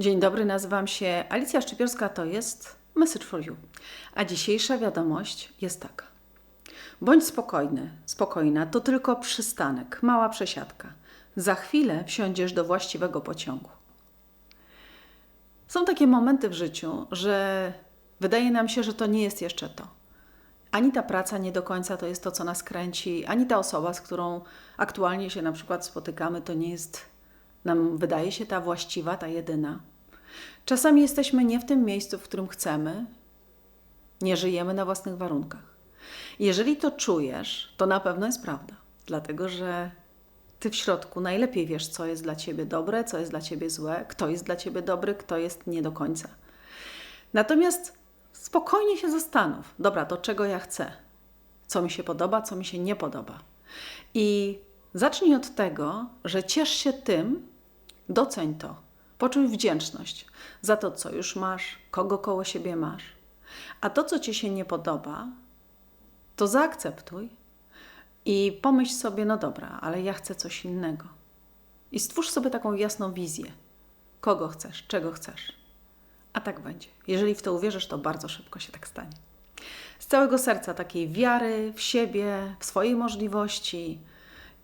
Dzień dobry, nazywam się Alicja Szczypiorska, to jest Message for You. A dzisiejsza wiadomość jest taka. Bądź spokojny, spokojna, to tylko przystanek, mała przesiadka. Za chwilę wsiądziesz do właściwego pociągu. Są takie momenty w życiu, że wydaje nam się, że to nie jest jeszcze to. Ani ta praca nie do końca to jest to, co nas kręci, ani ta osoba, z którą aktualnie się na przykład spotykamy, to nie jest, nam wydaje się, ta właściwa, ta jedyna. Czasami jesteśmy nie w tym miejscu, w którym chcemy, nie żyjemy na własnych warunkach. Jeżeli to czujesz, to na pewno jest prawda, dlatego że ty w środku najlepiej wiesz, co jest dla ciebie dobre, co jest dla ciebie złe, kto jest dla ciebie dobry, kto jest nie do końca. Natomiast spokojnie się zastanów, dobra, to czego ja chcę, co mi się podoba, co mi się nie podoba. I zacznij od tego, że ciesz się tym, doceń to, poczuj wdzięczność za to, co już masz, kogo koło siebie masz. A to, co ci się nie podoba, to zaakceptuj i pomyśl sobie, no dobra, ale ja chcę coś innego. I stwórz sobie taką jasną wizję, kogo chcesz, czego chcesz. A tak będzie. Jeżeli w to uwierzysz, to bardzo szybko się tak stanie. Z całego serca takiej wiary w siebie, w swoje możliwości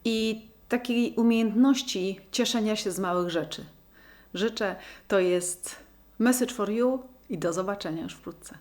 i takiej umiejętności cieszenia się z małych rzeczy. Życzę, to jest Message for You i do zobaczenia już wkrótce.